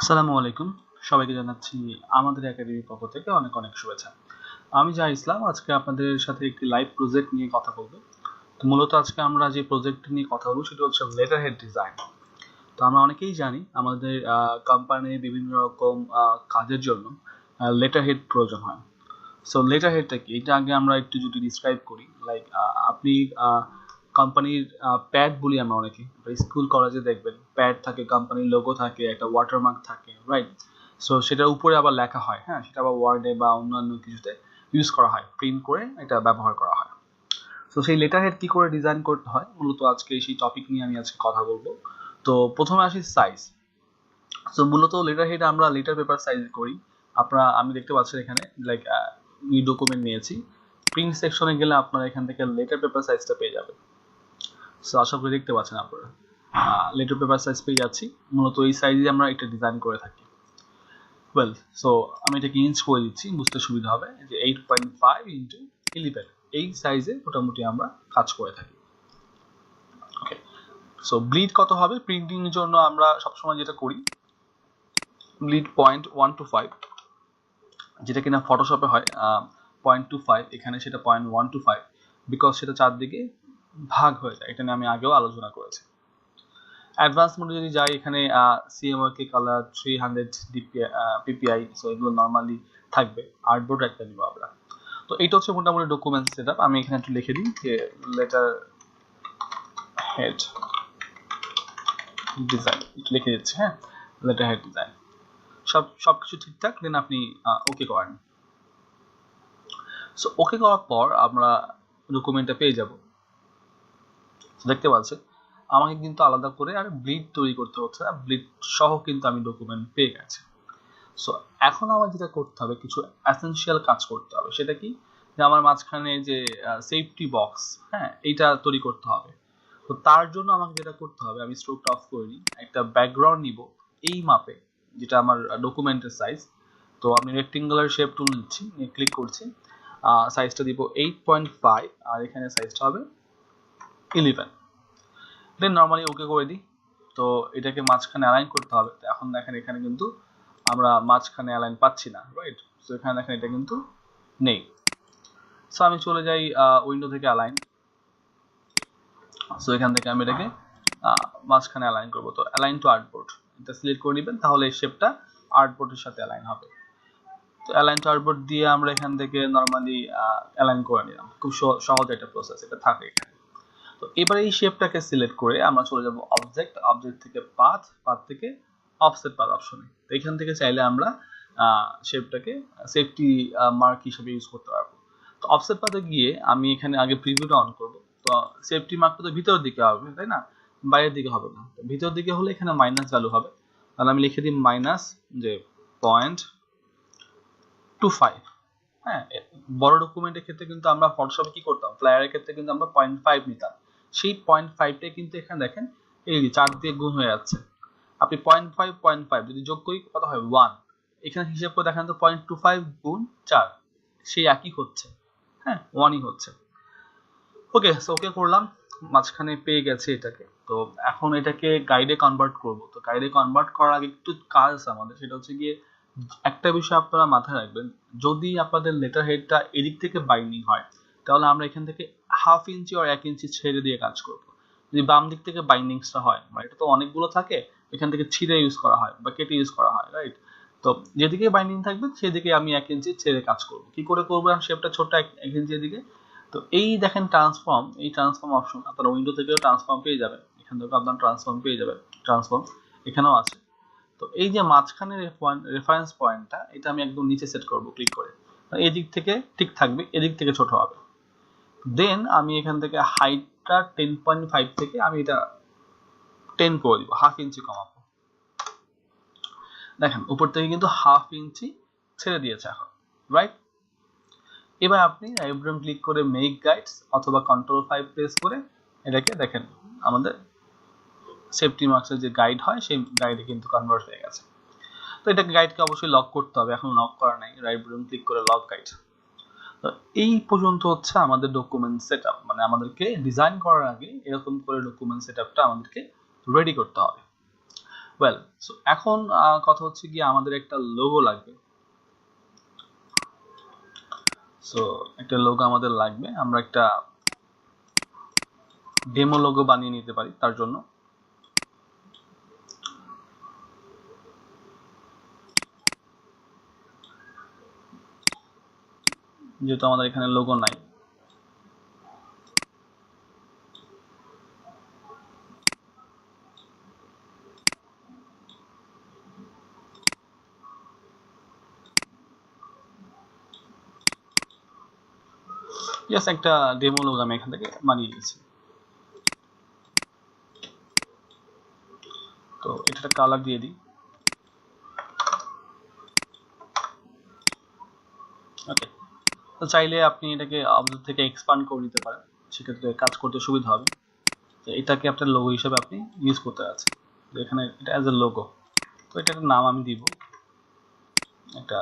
আসসালামু আলাইকুম। সবাইকে জানাচ্ছি আমাদের একাডেমির পক্ষ থেকে অনেক অনেক শুভেচ্ছা। আমি যা ইসলাম, আজকে আপনাদের সাথে একটি লাইভ প্রজেক্ট নিয়ে কথা বলব। তো মূলত আজকে আমরা যে প্রজেক্ট নিয়ে কথা বলব সেটা হচ্ছে লেটার হেড ডিজাইন তো আমরা অনেকেই জানি আমাদের কোম্পানির বিভিন্ন রকম কাজের জন্য লেটার হেড প্রয়োজন হয়। সো লেটার হেডটা কি? এটা আগে আমরা একটু যদি ডিসক্রাইব করি লাইক আপনি কোম্পানির প্যাড বলি আমরা অনেকে। স্কুল কলেজে দেখবেন প্যাড থাকে কোম্পানির লোগো থাকে, একটা ওয়াটারমার্ক থাকে রাইট সো সেটার উপরে আবার লেখা হয় হ্যাঁ? সেটা আবার ওয়ার্ডে বা অন্যান্য কিছুতে ইউজ করা হয় প্রিন্ট করে এটা ব্যবহার করা হয়। তো সেই লেটার হেড কি করে ডিজাইন করতে হয়? মূলত আজকে সেই টপিক নিয়ে আমি আজকে কথা বলব। তো, প্রথমে আসি সাইজ সো মূলত লেটার হেড আমরা লেটার পেপার সাইজ করি। আপনারা, আমি দেখতে পাচ্ছি এখানে লাইক নিউ ডকুমেন্ট নিয়েছি। প্রিন্ট সেকশনে গেলে আপনারা এখান থেকে লেটার পেপার সাইজটা পেয়ে যাবেন। সো আশা করি দেখতে পাচ্ছেন আপনারা। লেটার পেপার সাইজ পেয়ে যাচ্ছি। মূলত এই সাইজে আমরা এটা ডিজাইন করে থাকি। ওয়েল সো আমি এটাকে ইঞ্চ করে দিচ্ছি, বুঝতে সুবিধা হবে। যে eight point five into eleven এই সাইজে মোটামুটি আমরা কাজ করে থাকি। ওকে সো ব্লিড কত হবে? প্রিন্টিং এর জন্য আমরা সবসময় যেটা করি bleed point one two five যেটা কিনা ফটোশপে হয় পয়েন্ট টু ফাইভ এখানে সেটা point one two five because সেটা চারদিকে ভাগ হয়ে যায়, এটা নিয়ে আমি আগেও আলোচনা করেছি। অ্যাডভান্স মোডে যদি যাই, এখানে CMYK colour three hundred PPI so এগুলো নর্মালি থাকবে আর্টবোর্ড একটা নিব আমরা। তো এইটা হচ্ছে মোটামুটি ডকুমেন্ট সেট আমি এখানে একটু লিখে দিই যে লেটার হেড ডিজাইন লিখে দিচ্ছি হ্যাঁ? লেটার হেড ডিজাইন সব সব কিছু ঠিকঠাক দেন আপনি ওকে করেন। সো ওকে করার পর আমরা ডকুমেন্টটা পেয়ে যাব। দেখতে পাচ্ছেন আমাকে কিন্তু আলাদা করে আর ব্লিড তৈরি করতে হচ্ছে। না ব্লিড সহ কিন্তু আমি ডকুমেন্ট পেয়ে গেছি। সো এখন আমার যেটা করতে হবে, কিছু অ্যাসেনশিয়াল কাজ করতে হবে। সেটা কি? যে আমার মাঝখানে যে সেফটি বক্স হ্যাঁ এইটা তৈরি করতে হবে। তো তার জন্য আমাকে যেটা করতে হবে, আমি স্ট্রোকটা অফ করে নিই। একটা ব্যাকগ্রাউন্ড নিব। এই মাপে, যেটা আমার ডকুমেন্টের সাইজ তো আমি রেক্টেঙ্গুলার শেপ টুল নিচ্ছি, নিয়ে ক্লিক করছি। সাইজটা দিব এইট পয়েন্ট ফাইভ আর এখানে সাইজটা হবে ইলেভেন দেন নর্মালি ওকে করে দিই। তো এটাকে মাঝখানে অ্যালাইন করতে হবে। তো এখন দেখেন এখানে কিন্তু আমরা মাঝখানে অ্যালাইন পাচ্ছি না রাইট সো এখানে দেখেন এটা কিন্তু নেই। সো আমি চলে যাই উইন্ডো থেকে অ্যালাইন সো এখান থেকে আমি এটাকে মাঝখানে অ্যালাইন করব। তো অ্যালাইন টু আর্টবোর্ড এটা সিলেক্ট করে নেবেন, তাহলে এই শেপটা আর্টবোর্ডের সাথে অ্যালাইন হবে। তো অ্যালাইন টু আর্টবোর্ড দিয়ে আমরা এখান থেকে নর্মালি অ্যালাইন করে নিলাম। খুব সহজ একটা প্রসেস এটা থাকে এখানে। তো এবার এই শেপটাকে সিলেক্ট করে আমরা চলে যাব অবজেক্ট অবজেক্ট থেকে পাথ পাথ থেকে অফসেট পাথ অপশনে তো এখান থেকে চাইলে আমরা শেপটাকে সেফটি মার্ক হিসেবে ইউজ করতে পারব। তো অফসেট পাথে গিয়ে আমি এখানে আগে প্রিভিউটা অন করব। তো সেফটি মার্কটা তো ভিতরের দিকে হবে, তাই না? বাইরের দিকে হবে না। তো ভিতর দিকে হলে এখানে মাইনাস ভ্যালু হবে। তাহলে আমি লিখে দিই মাইনাস যে পয়েন্ট টু ফাইভ হ্যাঁ বড় ডকুমেন্টের ক্ষেত্রে কিন্তু আমরা ফটোশপে কি করতাম? ফ্লায়ারের ক্ষেত্রে কিন্তু আমরা পয়েন্ট ফাইভ নিতাম। সেই পয়েন্ট ফাইভটা কিন্তু এখানে দেখেন, এই চার দিয়ে গুণ হয়ে যাচ্ছে। আপনি পয়েন্ট ফাইভ পয়েন্ট ফাইভ যদি যোগ করি, কত হয় ওয়ান এখানে হিসাব করে দেখেন তো পয়েন্ট টু ফাইভ গুণ চার। সেই একই হচ্ছে। হ্যাঁ ওয়ানই হচ্ছে। ওকে সো ওকে করলাম। মাঝখানে পেয়ে গেছে এটাকে। তো এখন এটাকে গাইডে কনভার্ট করব। তো গাইডে কনভার্ট করার আগে একটু কাজ আমাদের। সেটা হচ্ছে গিয়ে একটা বিষয় আপনারা মাথায় রাখবেন। যদি আপনাদের লেটার হেডটা এদিক থেকে বাইন্ডিং হয়, তাহলে আমরা এখান থেকে হাফ ইঞ্চি আর এক ইঞ্চি ছেড়ে দিয়ে কাজ করব। যদি বাম দিক থেকে বাইন্ডিংসটা হয় মানে এটা তো অনেকগুলো থাকে, এখান থেকে ছিঁড়ে ইউজ করা হয় বা কেটে ইউজ করা হয় রাইট তো যেদিকে বাইন্ডিং থাকবে সেদিকে আমি এক ইঞ্চি ছেড়ে কাজ করব। কি করে করব শেপটা ছোট্ট এক ইঞ্চি এদিকে? তো এই দেখেন ট্রান্সফর্ম এই ট্রান্সফর্ম অপশন আপনারা উইন্ডো থেকেও ট্রান্সফর্ম পেয়ে যাবেন। এখান থেকে আপনার ট্রান্সফর্ম পেয়ে যাবেন। ট্রান্সফর্ম এখানেও আছে। তো এই যে মাঝখানে রেফারেন্স পয়েন্টটা এটা আমি একদম নিচে সেট করব ক্লিক করে। এদিক থেকে ঠিক থাকবে, এদিক থেকে ছোট হবে। দেন আমি এখান থেকে হাইটটা টেন পয়েন্ট ফাইভ থেকে আমি এটা টেন করে দিব হাফ ইঞ্চি কমাবো। দেখেন, উপর থেকে কিন্তু হাফ ইঞ্চি ছেড়ে দিয়েছে এখন রাইট এবার আপনি আইব্রাম ক্লিক করে মেক গাইডস অথবা কন্ট্রোল ফাইভ প্রেস করে এটাকে দেখেন, আমাদের সেফটি মার্কসের যে গাইড হয়, সেই গাইডে কিন্তু কনভার্ট হয়ে গেছে। তো এটাকে গাইডকে অবশ্যই লক করতে হবে, এখন লক করা নাই রাইট বাটন ক্লিক করে লক গাইড তো এই পর্যন্ত হচ্ছে আমাদের ডকুমেন্ট সেটআপ মানে আমাদেরকে ডিজাইন করার আগে এরকম করে ডকুমেন্ট সেটআপটা আমাদেরকে রেডি করতে হবে। ওয়েল সো এখন কথা হচ্ছে কি আমাদের একটা লোগো লাগবে। সো একটা লোগো আমাদের লাগবে। আমরা একটা ডেমো লোগো বানিয়ে নিতে পারি তার জন্য। যেহেতু আমাদের এখানে লোগো নাই। একটা ডেমো লোগো আমি এখান থেকে বানিয়ে নিয়েছি তো এটা কালার দিয়ে দিই। ওকে তো চাইলে আপনি এটাকে অবজেক্ট থেকে এক্সপান্ড করে নিতে পারেন। সেক্ষেত্রে কাজ করতে সুবিধা হবে। তো এটাকে আপনার লোগো হিসেবে আপনি ইউজ করতে আছে তো এখানে এটা অ্যাজ এ লোগো তো এটার নাম আমি দিব একটা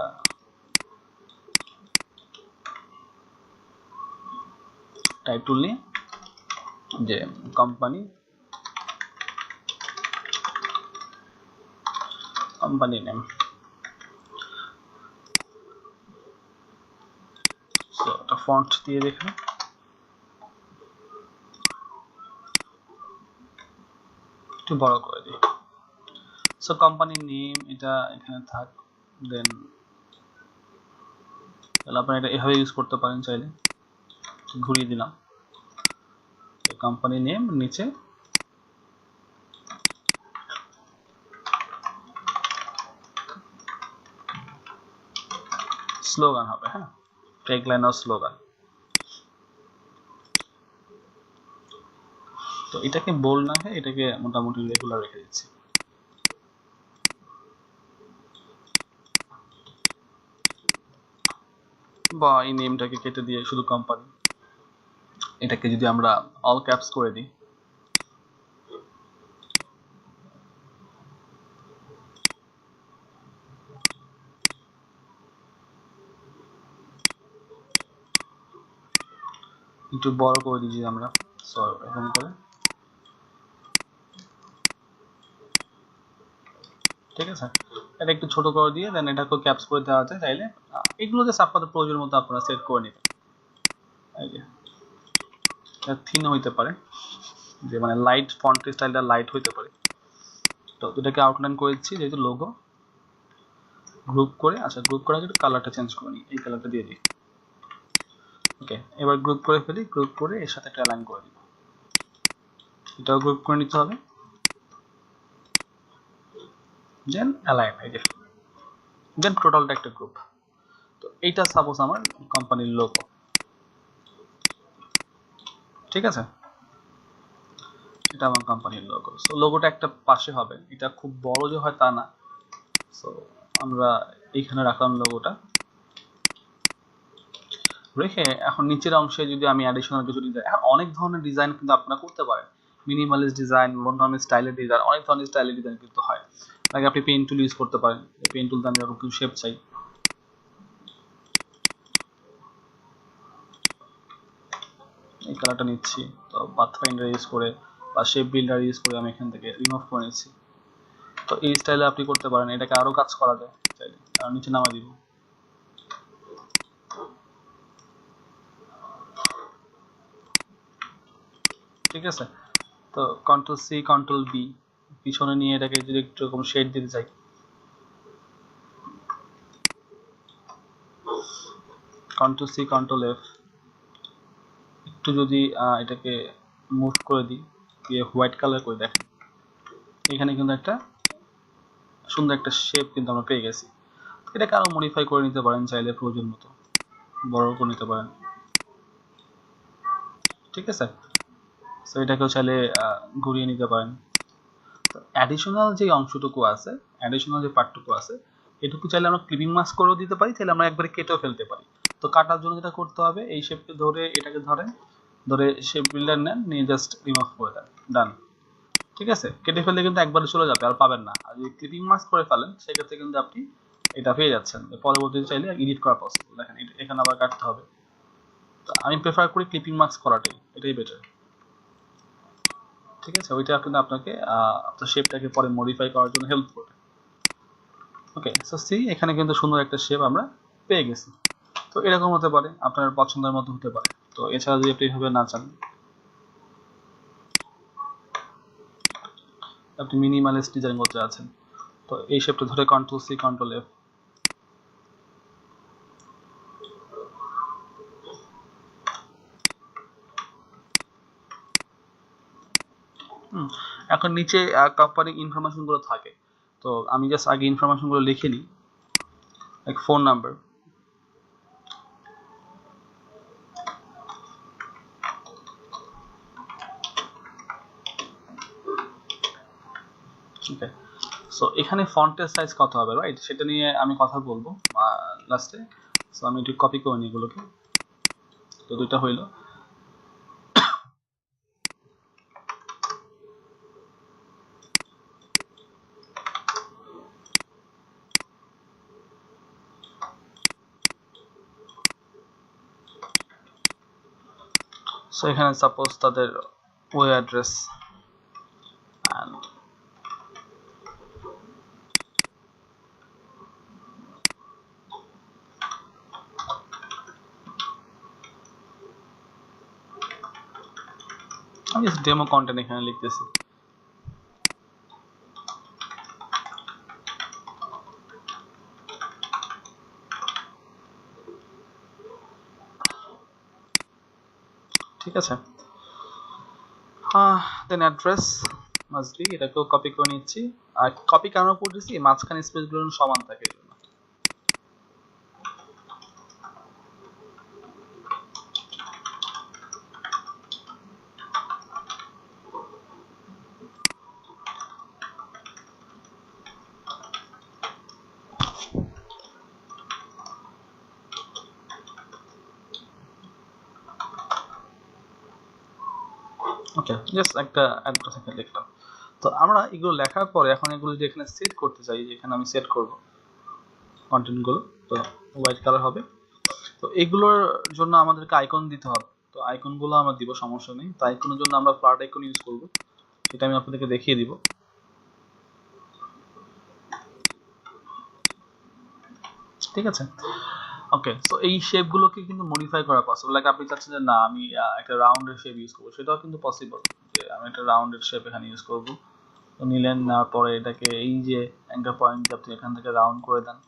টাইপ টুল নিয়ে, যে কোম্পানি কোম্পানি নেম সো একটা ফন্ট দিয়ে দেখুন। একটু বড় করে দিই। সো কোম্পানির নেম এটা এখানে থাক দেন তাহলে আপনারা এটা এভাবে ইউজ করতে পারেন চাইলে। ঘুরিয়ে দিলাম। কোম্পানি নেম নিচে। স্লোগান হবে হ্যাঁ। ট্যাগলাইন আর স্লোগান তো এটাকে বোল্ড না হয়ে এটাকে মোটামুটি রেগুলার রেখে দিচ্ছি। বা এই নেমটাকে কেটে দিয়ে শুধু কোম্পানি এটাকে যদি আমরা অল ক্যাপস করে দিই একটু বড় করে দিচ্ছি আমরা। এরকম করে। ঠিক আছে? এটা একটু ছোট করে দিয়ে দেন এটাকে ক্যাপস করে দেওয়া যায় চাইলে। আহ, এগুলো জাস্ট আপনাদের প্রয়োজন মতো আপনারা সেট করে নেবেন। থিন হইতে পারে। যে মানে লাইট ফন্ট স্টাইলটা লাইট হইতে পারে। তো এটাকে আউটলাইন করে দিচ্ছি যেহেতু লোগো গ্রুপ করে আচ্ছা গ্রুপ করে আগে একটু কালারটা চেঞ্জ করে নিই। এই কালারটা দিয়ে দিই। ওকে এবার গ্রুপ করে ফেলি গ্রুপ করে এর সাথে একটা অ্যালাইন করে দিব। এটাও গ্রুপ করে নিতে হবে। দেন অ্যালাইন এই যে। দেন টোটালটা একটা গ্রুপ তো এইটা সাপোজ আমার কোম্পানির লোগো ঠিক আছে? এটা আমার কোম্পানির লোগো সো লোগোটা একটা পাশে হবে। এটা খুব বড় যে হয় তা না। সো আমরা এইখানে রাখলাম লোগোটা রেখে এখন নিচের অংশে যদি আমি অ্যাডিশনাল কিছু ডিজাইন এখন অনেক ধরনের ডিজাইন কিন্তু আপনারা করতে পারেন। মিনিমালিস্ট ডিজাইন ধরনের স্টাইলের ডিজাইন অনেক ধরনের স্টাইলের ডিজাইন কিন্তু হয়। লাগে আপনি পেন টুল ইউজ করতে পারেন। পেন টুল আমি এরকম শেপ চাই। এই কালারটা নিচ্ছি। তো বাথ ফাইন্ডার ইউজ করে বা শেপ বিল্ডার ইউজ করে আমি এখান থেকে রিমুভ করে নিচ্ছি। তো এই স্টাইলে আপনি করতে পারেন। এটাকে আরও কাজ করা যায় চাইলে। আর নিচে নামা দিব। ঠিক আছে? তো কন্ট্রোল সি কন্ট্রোল বি পিছনে নিয়ে এটাকে যদি একটু এরকম শেড দিতে চাই। কন্ট্রোল সি কন্ট্রোল এফ একটু যদি এটাকে মুভ করে দিই, দিয়ে হোয়াইট কালার করে দেখেন। এখানে কিন্তু একটা সুন্দর একটা শেপ কিন্তু আমরা পেয়ে গেছি। এটাকে আরও মডিফাই করে নিতে পারেন চাইলে প্রয়োজন মতো, বড় করে নিতে পারেন। ঠিক আছে? সো এটাকেও চাইলে ঘুরিয়ে নিতে পারেন। তো অ্যাডিশনাল যে অংশটুকু আছে অ্যাডিশনাল যে পার্টটুকু আছে, এটুকু চাইলে আমরা ক্লিপিং মাস্ক করেও দিতে পারি চাইলে আমরা একবারে কেটেও ফেলতে পারি। তো কাটার জন্য যেটা করতে হবে, এই শেপকে ধরে এটাকে ধরেন, ধরে শেপ বিল্ডার নেন, নিয়ে জাস্ট রিমুভ করে দেন ডান ঠিক আছে? কেটে ফেললে কিন্তু একবারে চলে যাবে, আর পাবেন না। আর যদি ক্লিপিং মাস্ক করে ফেলেন, সেক্ষেত্রে কিন্তু আপনি এটা পেয়ে যাচ্ছেন। পরবর্তীতে চাইলে এডিট করা পসিবল দেখেন এখানে আবার কাটতে হবে। তো আমি প্রেফার করি ক্লিপিং মাস্ক করাটাই, এটাই বেটার ঠিক আছে? ওইটা কিন্তু আপনাকে আপনার শেপটাকে পরে মডিফাই করার জন্য হেল্প করবে। ওকে সো সি এখানে কিন্তু সুন্দর একটা শেপ আমরা পেয়ে গেছি। তো এরকম হতে পারে, আপনার পছন্দের মতো হতে পারে। তো এছাড়া যদি আপনি এভাবে না চান, আপনি মিনিমালিস্ট ডিজাইন করতে আছেন তো এই শেপটা ধরে কন্ট্রোল সি কন্ট্রোল এফ এখন নিচে কোম্পানি ইনফরমেশনগুলো থাকে। তো আমি জাস্ট আগে ইনফরমেশনগুলো লিখে নিই। লাইক ফোন নাম্বার সো এখানে ফন্টের সাইজ কত হবে রাইট সেটা নিয়ে আমি কথা বলব লাস্টে সো আমি একটু কপি করে নিই এগুলোকে। তো দুইটা হইল। সো এখানে সাপোজ তাদের ওয়ে অ্যাড্রেস আমি ডেমো কন্টেন্ট এখানে লিখতেছি। ঠিক আছে। দেন অ্যাড্রেস মাস্ট বি এটাকেও কপি করে নিচ্ছি। আর কপি কেন করতেছি? মাঝখানে স্পেসগুলো সমান থাকে এজন্য। ওকে জাস্ট একটা অ্যাড্রেস এখানে লিখলাম তো আমরা এগুলো লেখার পরে এখন এগুলো যে এখানে সেট করতে চাই যেখানে আমি সেট করব কন্টেন্টগুলো তো হোয়াইট কালার হবে। তো এগুলোর জন্য আমাদেরকে আইকন দিতে হবে। তো আইকনগুলো আমরা দিব, সমস্যা নেই। তো আইকনের জন্য আমরা ফ্লাট আইকন ইউজ করব। সেটা আমি আপনাদেরকে দেখিয়ে দিব। ঠিক আছে? ওকে সো এই শেপগুলোকে কিন্তু মডিফাই করা পসিবল লাইক আপনি চাচ্ছেন যে না, আমি একটা রাউন্ডের শেপ ইউজ করব। সেটাও কিন্তু পসিবল আমি একটা রাউন্ডের শেপ এখানে ইউজ করব। তো নিলেন, নেওয়ার পরে এটাকে এই যে একটা পয়েন্ট আপনি এখান থেকে রাউন্ড করে দেন।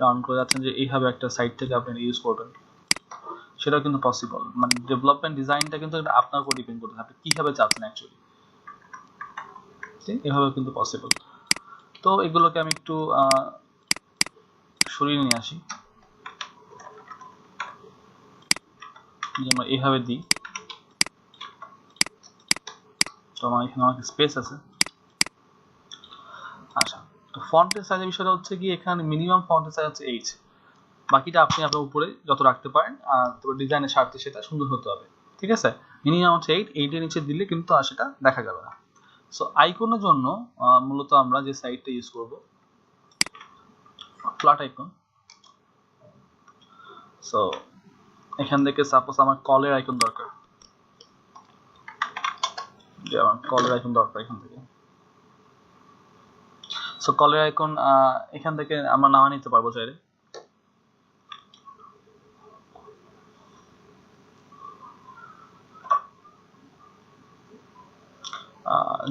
রাউন্ড করে যাচ্ছেন যে এইভাবে একটা সাইড থেকে আপনি ইউজ করবেন। সেটাও কিন্তু পসিবল মানে ডেভেলপমেন্ট ডিজাইনটা কিন্তু আপনার উপর ডিপেন্ড করতে আপনি কীভাবে চাচ্ছেন অ্যাকচুয়ালি এভাবে কিন্তু পসিবল তো এগুলোকে আমি একটু সরিয়ে নিয়ে আসি। যেন এইভাবে দিই। তো আমার এখানে অনেক স্পেস আছে। আচ্ছা তো ফন্টের সাইজের বিষয়টা হচ্ছে কি, এখানে মিনিমাম ফন্টের সাইজ হচ্ছে এইট বাকিটা আপনি আপনার উপরে যত রাখতে পারেন, আর তবে ডিজাইনের স্বার্থে সেটা সুন্দর হতে হবে। ঠিক আছে? মিনিমাম হচ্ছে এইট এইটের নিচে দিলে কিন্তু আর সেটা দেখা যাবে না। সো আইকনের জন্য মূলত আমরা যে সাইটটা ইউজ করব ফ্ল্যাট আইকন সো এখান থেকে সাপোজ আমার কলের আইকন দরকার। যে কলের আইকন দরকার এখান থেকে। সো কলের আইকন এখান থেকে আমরা নামা নিতে পারব চাইলে।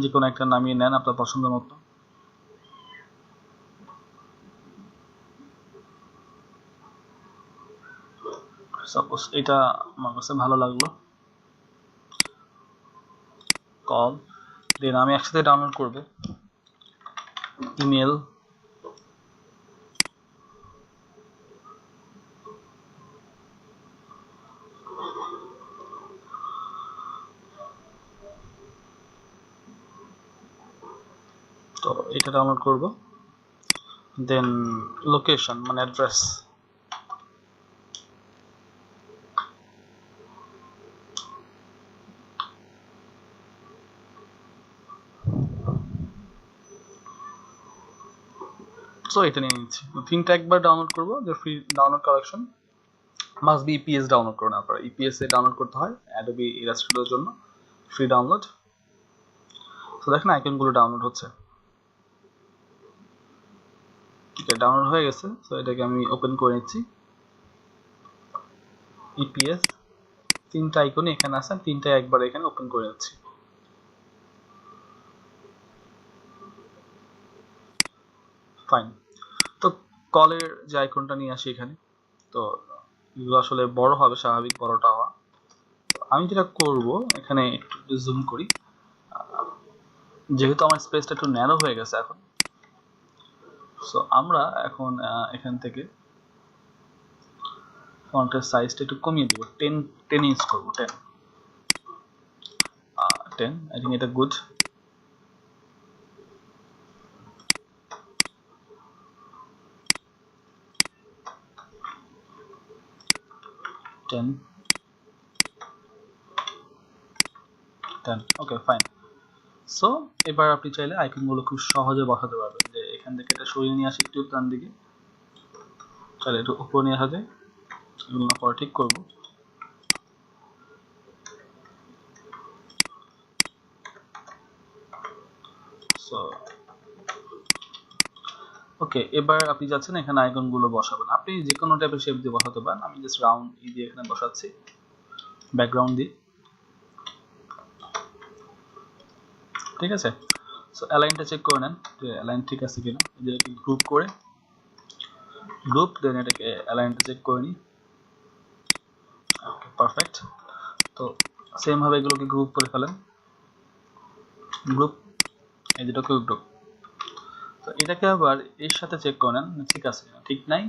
যে কোনো একটা নামিয়ে নেন আপনার পছন্দ মতো। সাপোজ এটা আমার কাছে ভালো লাগল। কল দেন আমি একসাথে ডাউনলোড করব ইমেল তো এটা ডাউনলোড করব দেন লোকেশন মানে অ্যাড্রেস সো এটা নিয়ে নিচ্ছি। তিনটা একবার ডাউনলোড করব, যে free download collection must be EPS download করুন আপনারা ইপিএস এ ডাউনলোড করতে হয় অ্যাডোবি ইলাস্ট্রেটরের জন্য ফ্রি ডাউনলোড তো দেখেন আইকনগুলো ডাউনলোড হচ্ছে। ডাউনলোড হয়ে গেছে তো এটাকে আমি ওপেন করে নিচ্ছি। ইপিএস তিনটা আইকন এখানে আছে, তিনটা একবার এখানে ওপেন করে নিচ্ছি। ফাইন কলের যে আইকনটা নিয়ে আসি এখানে, তো এগুলো আসলে বড় হবে, স্বাভাবিক বড়টা হওয়া আমি যেটা করব, এখানে একটু জুম করি। যেহেতু আমার স্পেসটা একটু ন্যারো হয়ে গেছে এখন সো আমরা এখন এখান থেকে ফন্টের সাইজটা একটু কমিয়ে দেবো। টেন টেন ইঞ্চ করব টেন টেন আই থিঙ্ক এটা good ten ten okay fine so এবার আপনি চাইলে আইকনগুলো খুব সহজে বসাতে পারবেন। যে এখান থেকে এটা সরিয়ে নিয়ে আসি, একটু ডান দিকে। চাইলে একটু উপরে নিয়ে আসা যায়। এগুলো পরে ঠিক করব সো ওকে এবার আপনি যাচ্ছেন, এখানে আইকনগুলো বসাবেন। আপনি যে কোনো টাইপের শেপ দিয়ে বসাতে পারেন। আমি জাস্ট রাউন্ড ই দিয়ে এখানে বসাচ্ছি। ব্যাকগ্রাউন্ড দিয়ে ঠিক আছে? সো অ্যালাইনটা চেক করে নেন যে অ্যালাইন ঠিক আছে কিনা। এটাকে গ্রুপ করে। গ্রুপ দেন এটাকে অ্যালাইনটা চেক করে নিই। পারফেক্ট তো সেম ভাবে এগুলোকে গ্রুপ করে ফেলেন। গ্রুপ এই দুটোকে গ্রুপ তো এটাকে আবার এর সাথে চেক করেন ঠিক আছে ঠিক নাই?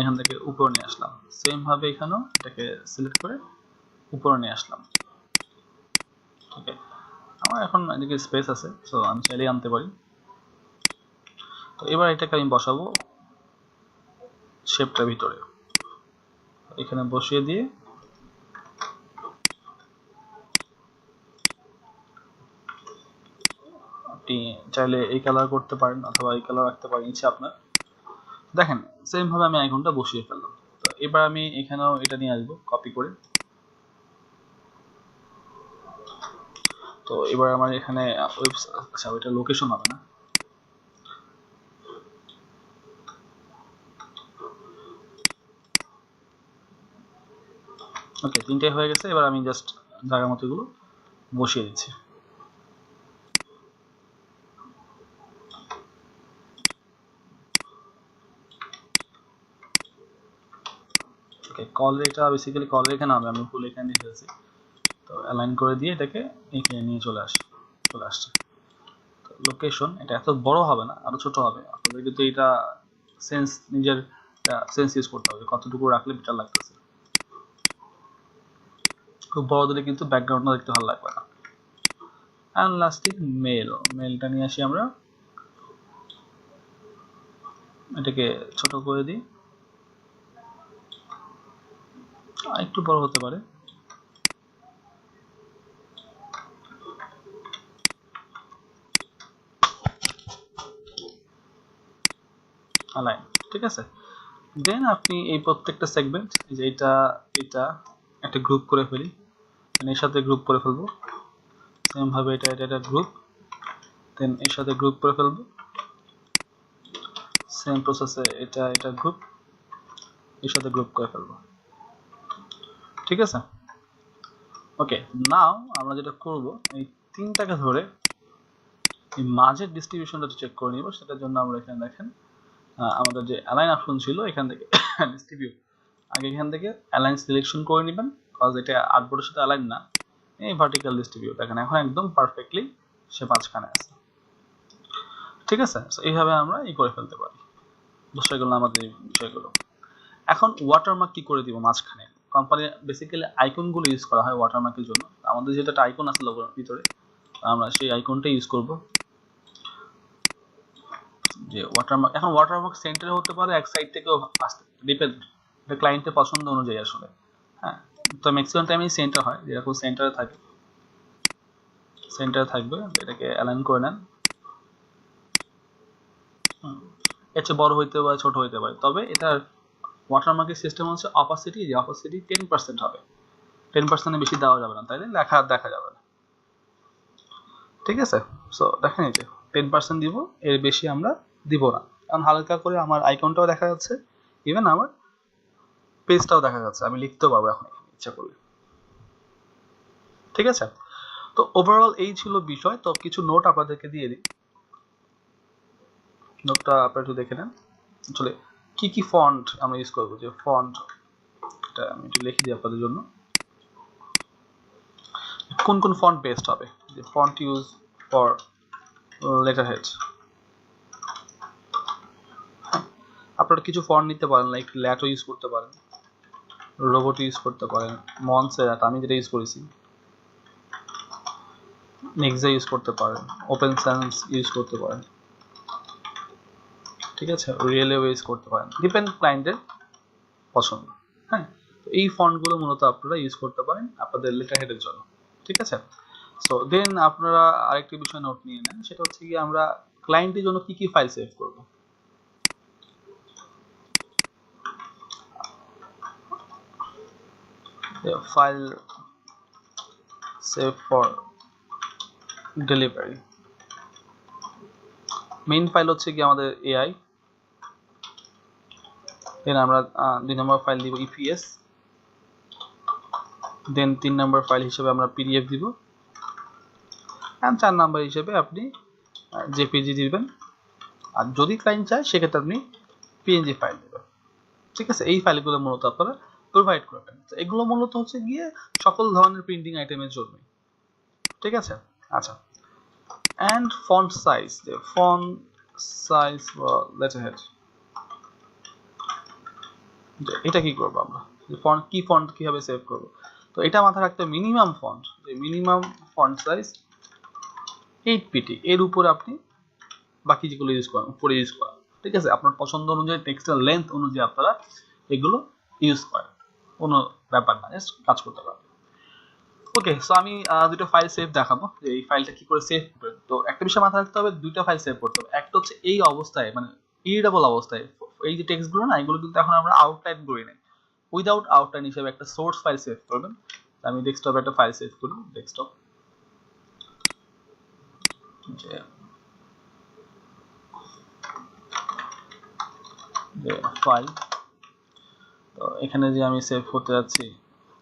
এখান থেকে উপরে নিয়ে আসলাম। সেম ভাবে এখানেও, এটাকে সিলেক্ট করে উপরে নিয়ে আসলাম। ওকে আমার এখন এদিকে স্পেস আছে সো আমি চাইলেই আনতে পারি। তো এবার এটাকে আমি বসাবো শেপটার ভিতরে। এখানে বসিয়ে দিয়ে আপনি চাইলে এই কালার করতে পারেন অথবা এই কালার রাখতে পারেন, ইচ্ছে আপনার। দেখেন সেম ভাবে আমি আইকনটা বসিয়ে ফেললাম। তো এবার আমি এখানেও এটা নিয়ে আসব কপি করে। তো এবার আমার এখানে আচ্ছা ওইটা লোকেশন হবে না। ওকে তিনটে হয়ে গেছে, এবার আমি জাস্ট জায়গা মতো এগুলো বসিয়ে দিচ্ছি। ওকে কল এটা বেসিক্যালি কল এখানে হবে আমি ফুল এখানে ফেলছি তো অ্যালাইন করে দিয়ে এটাকে এখানে নিয়ে চলে চলে আসছে। তো লোকেশন এটা এত বড় হবে না, আরও ছোট হবে। আপনাদের কিন্তু এটা সেন্স নিজের সেন্স ইউজ করতে হবে, কতটুকু রাখলে বেটার লাগতেছে। খুব বড় দিলে কিন্তু ব্যাকগ্রাউন্ডটা দেখতে ভালো লাগবে না। অ্যান্ড মেল মেলটা নিয়ে আসি আমরা। এটাকে ছোট করে দিই। একটু বড় হতে পারে। আলাইন ঠিক আছে? দেন আপনি এই প্রত্যেকটা সেগমেন্ট যে এটা এটা একটা গ্রুপ করে ফেলি। মানে এর সাথে গ্রুপ করে ফেলব। সেম ভাবে এটা এটা এটা গ্রুপ দেন এর সাথে গ্রুপ করে ফেলব। সেম প্রসেসে এটা এটা গ্রুপ এর সাথে গ্রুপ করে ফেলব। ঠিক আছে? ওকে নাও আমরা যেটা করব, এই তিনটাকে ধরে এই মাঝের ডিস্ট্রিবিউশনটা চেক করে নিব, সেটার জন্য আমরা এখানে দেখেন আমাদের যে অ্যালাইন অপশন ছিল, এখান থেকে ডিস্ট্রিবিউট আগে এখান থেকে অ্যালাইন সিলেকশন করে নেবেন কজ এটা আর্টবোর্ডের সাথে অ্যালাইন না, এই ভার্টিক্যাল ডিস্ট্রিবিউট এখানে এখন একদম পারফেক্টলি সে মাঝখানে আছে। ঠিক আছে? এইভাবে আমরা ই করে ফেলতে পারি। বুঝতে গেল আমাদের বিষয়গুলো। এখন ওয়াটারমার্ক কি করে দিব মাঝখানে? কোম্পানি বেসিক্যালি আইকনগুলো ইউজ করা হয় ওয়াটারমার্কের জন্য। আমাদের যেটা একটা আইকন আছে লোগোর ভিতরে, আমরা সেই আইকনটা ইউজ করব। যে ওয়াটারমার্ক এখন ওয়াটারমার্ক সেন্টারে হতে পারে, এক সাইড থেকেও আসতে ডিপেন্ড এটা ক্লায়েন্টের পছন্দ অনুযায়ী আসলে। হ্যাঁ তো ম্যাক্সিমাম টাইমই সেন্টার হয়, যেরকম সেন্টারে থাকে সেন্টারে থাকবে, এটাকে অ্যালাইন করে নেন। এর চেয়ে বড় হইতে পারে, ছোট হইতে পারে। তবে এটার ওয়াটারমার্কের সিস্টেম হচ্ছে অপাসিটি যে অপাসিটি টেন পার্সেন্ট হবে। টেন পার্সেন্টের বেশি দেওয়া যাবে না তাইলে লেখা, দেখা যাবে না। ঠিক আছে? সো দেখেন যে টেন পার্সেন্ট দিব, এর বেশি আমরা দিব না। কারণ হালকা করে আমার আইকনটাও দেখা যাচ্ছে ইভেন আমার পেজটাও দেখা যাচ্ছে, আমি লিখতেও পারব এখন এখানে, ইচ্ছা করলে। ঠিক আছে? তো ওভারঅল এই ছিল বিষয়, তো কিছু নোট আপনাদেরকে দিয়ে দিই। নোটটা আপনারা একটু দেখে নেন। আসলে কি কি ফন্ট আমরা ইউজ করব? যে ফন্ট এটা আমি একটু লিখে দিই আপনাদের জন্য। কোন কোন ফন্ট বেস্ট হবে? যে font use for letter head আপনারা কিছু ফন্ট নিতে পারেন লাইক ল্যাটো ইউজ করতে পারেন, রোবট ইউজ করতে পারেন মনসেরাট আমি যেটা ইউজ করেছি। নেক্সা ইউজ করতে পারেন ওপেন সেন্স ইউজ করতে পারেন। ঠিক আছে? রিয়েলে ইউজ করতে পারেন। ডিপেন্ড ক্লায়েন্টের পছন্দ। হ্যাঁ? এই ফন্টগুলো মূলত আপনারা ইউজ করতে পারেন আপনাদের লেটার হেডের জন্য। ঠিক আছে? সো দেন আপনারা আরেকটি বিষয় নোট নিয়ে নেন। সেটা হচ্ছে কি আমরা ক্লায়েন্টের জন্য কি কি ফাইল সেভ করব? File save for delivery main file হচ্ছে কি আমাদের এআই দেন আমরা দুই নম্বর ফাইল দিব ইপিএস দেন তিন নম্বর ফাইল হিসেবে আমরা পিডিএফ দিব। অ্যান্ড চার নাম্বার হিসেবে আপনি জেপিজি দিবেন। আর যদি ক্লায়েন্ট চায়, সেক্ষেত্রে আপনি পিএনজি ফাইল দেবেন। ঠিক আছে? এই ফাইলগুলো মূলত আপনারা প্রোভাইড করবেন এগুলো মূলত হচ্ছে গিয়ে সকল ধরনের প্রিন্টিং আইটেমের জন্য ঠিক আছে? আচ্ছা। And font size font size letter head এটা কি করব আমরা? যে ফন্ট কি ফন্ট কীভাবে সেভ করব? তো এটা মাথায় রাখতে মিনিমাম ফন্ট যে minimum font size eight PT এর। উপরে আপনি বাকি যেগুলো ইউজ করেন, উপরে ইউজ করেন। ঠিক আছে? আপনার পছন্দ অনুযায়ী টেক্সটের লেন্থ অনুযায়ী আপনারা এগুলো ইউজ করেন। কোনো ব্যাপার না কাজ করতে পারবেন। ওকে সো আমি দুটো ফাইল সেভ দেখাবো। যে এই ফাইলটা কি করে সেভ করবেন তো একটা বিষয় মাথায় রাখতে হবে, দুইটা ফাইল সেভ করতে হবে। একটা হচ্ছে এই অবস্থায় মানে ইরিডেবল অবস্থায়। এই যে টেক্সটগুলো না, এগুলো কিন্তু এখন আমরা আউটলাইন করি নাই। উইদাউট আউটলাইন হিসেবে একটা সোর্স ফাইল সেভ করবেন। আমি ডেস্কটপে একটা ফাইল সেভ করি ডেস্কটপ যে ফাইল তো এখানে যে আমি সেভ করতে যাচ্ছি,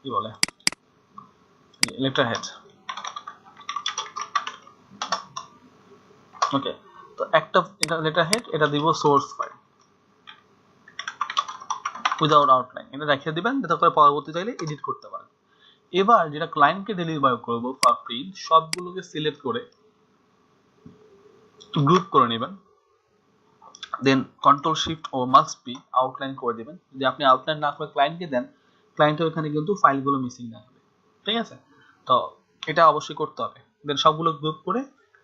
কি বলে? লেটার হেড ওকে তো একটা এটা লেটার হেড এটা দিব সোর্স ফাইল উইদাউট আউটলাইন এটা রেখে দিবেন, যাতে করে পরবর্তী চাইলে এডিট করতে পারেন। এবার যেটা ক্লায়েন্টকে ডেলিভার করব ফর প্রিন্ট সবগুলোকে সিলেক্ট করে গ্রুপ করে নেবেন। Then control shift O must be outline করে দিবেন। যদি আপনি আউটলাইন না করে ক্লায়েন্টকে দেন ক্লায়েন্টের ওখানে কিন্তু ফাইলগুলো মিসিং হবে। ঠিক আছে? তো এটা অবশ্যই করতে হবে। দেন সবগুলো গ্রুপ করে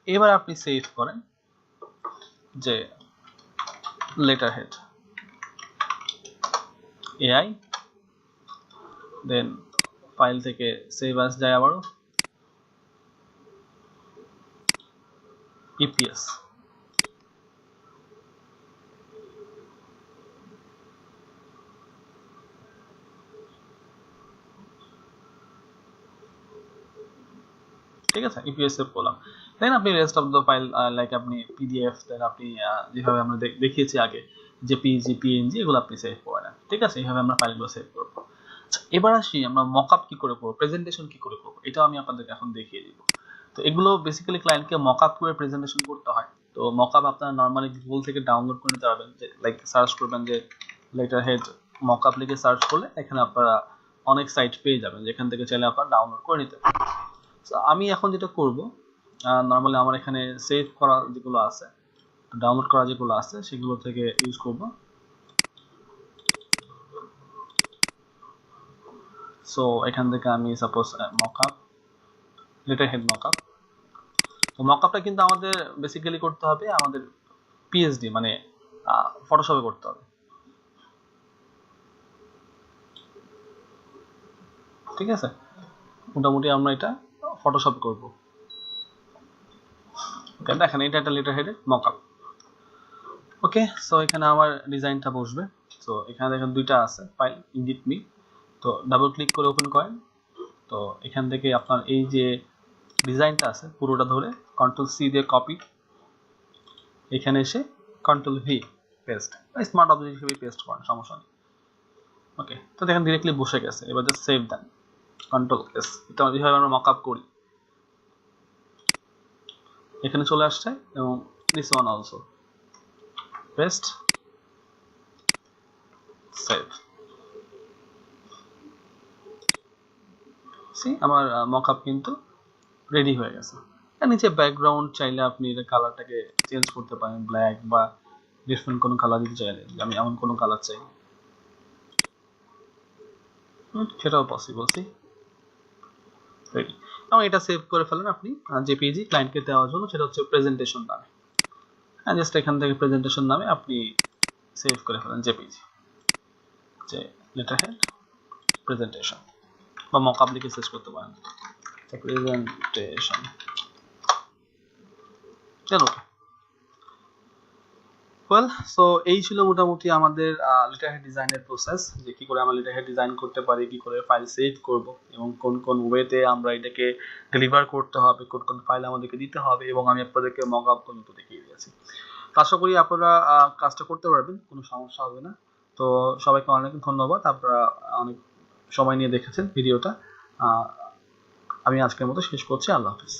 এবার আপনি সেভ করেন। যে letter head AI then file থেকে সেভ আস যায় আবারও। ইপিএস ঠিক আছে ইপিএস সেভ করলাম দেন আপনি rest of the file like আপনি পিডিএফ দেন আপনি যেভাবে আমরা দেখিয়েছি আগে, যে পিজি পিএনজি এগুলো আপনি সেভ করে নেন, ঠিক আছে? এইভাবে আমরা ফাইলগুলো সেভ করব। আচ্ছা এবার আসি, আমরা মকআপ কি করে করব প্রেজেন্টেশন কি করে করব, এটাও আমি আপনাদেরকে এখন দেখিয়ে দিব। তো এগুলো বেসিক্যালি ক্লায়েন্টকে মকআপ করে প্রেজেন্টেশন করতে হয়। তো মকআপ আপনারা নর্মালি গুগল থেকে ডাউনলোড করে নিতে পারবেন, যে লাইক সার্চ করবেন যে লেটার হেড মকআপ লিখে সার্চ করলে এখানে আপনারা অনেক সাইট পেয়ে যাবেন, যেখান থেকে চাইলে আপনারা ডাউনলোড করে নিতে পারেন আমি এখন যেটা করব নর্মালি আমার এখানে সেভ করা যেগুলো আছে ডাউনলোড করা যেগুলো আছে, সেগুলো থেকে ইউজ করব। সো এখান থেকে আমি suppose mockup letter head mockup তো মকআপটা কিন্তু আমাদের বেসিক্যালি করতে হবে আমাদের পিএইচডি মানে ফটোশপে করতে হবে। ঠিক আছে? মোটামুটি আমরা এটা ফটোশপ করব। দেখেন, এটা একটা লেটার হেডের মকআপ ওকে সো এখানে আমার ডিজাইনটা বসবে। সো এখানে দেখেন দুইটা আছে ফাইল ইন্ডিট মি তো ডাবল ক্লিক করে ওপেন করেন। তো এখান থেকে আপনার এই যে ডিজাইনটা আছে, পুরোটা ধরে কন্ট্রোল সি দিয়ে কপি এখানে এসে control V paste smart object হিসেবে পেস্ট করেন, সমস্যা নেই। ওকে তো দেখেন ডিরেক্টলি বসে গেছে। এবার just save then control S এটা যেভাবে আমরা মক আপ করি। এখানে চলে আসছে এবং this one also paste save see আমার মকআপ কিন্তু রেডি হয়ে গেছে। আর নিচে ব্যাকগ্রাউন্ড চাইলে আপনি এটা কালারটাকে চেঞ্জ করতে পারেন ব্ল্যাক বা ডিফারেন্ট কোনো কালার দিতে চাইলে। আমি এমন কোনো কালার চাই। সেটাও পসিবল সি রেডি এবং এটা সেভ করে ফেলেন আপনি জেপিজি ক্লায়েন্টকে দেওয়ার জন্য, সেটা হচ্ছে প্রেজেন্টেশন নামে। হ্যাঁ জাস্ট এখান থেকে প্রেজেন্টেশন নামে আপনি সেভ করে ফেলেন জেপিজি যে লেটার হেড প্রেজেন্টেশন বা মকআপ লিখে শেষ করতে পারেন। প্রেজেন্টেশন চলো ওয়েল সো এই ছিল মোটামুটি আমাদের লেটার হেড ডিজাইনের প্রসেস যে কি করে আমরা লেটার হেড ডিজাইন করতে পারি, কি করে ফাইল সেভ করব এবং কোন কোন ওয়েতে আমরা এটাকে ডেলিভার করতে হবে, কোন কোন ফাইল আমাদেরকে দিতে হবে এবং আমি আপনাদেরকে মক আপ পর্যন্ত দেখিয়ে দিয়েছি। আশা করি আপনারা কাজটা করতে পারবেন, কোনো সমস্যা হবে না। তো সবাইকে অনেক ধন্যবাদ, আপনারা অনেক সময় নিয়ে দেখেছেন ভিডিওটা। আমি আজকের মতো শেষ করছি, আল্লাহ হাফিজ।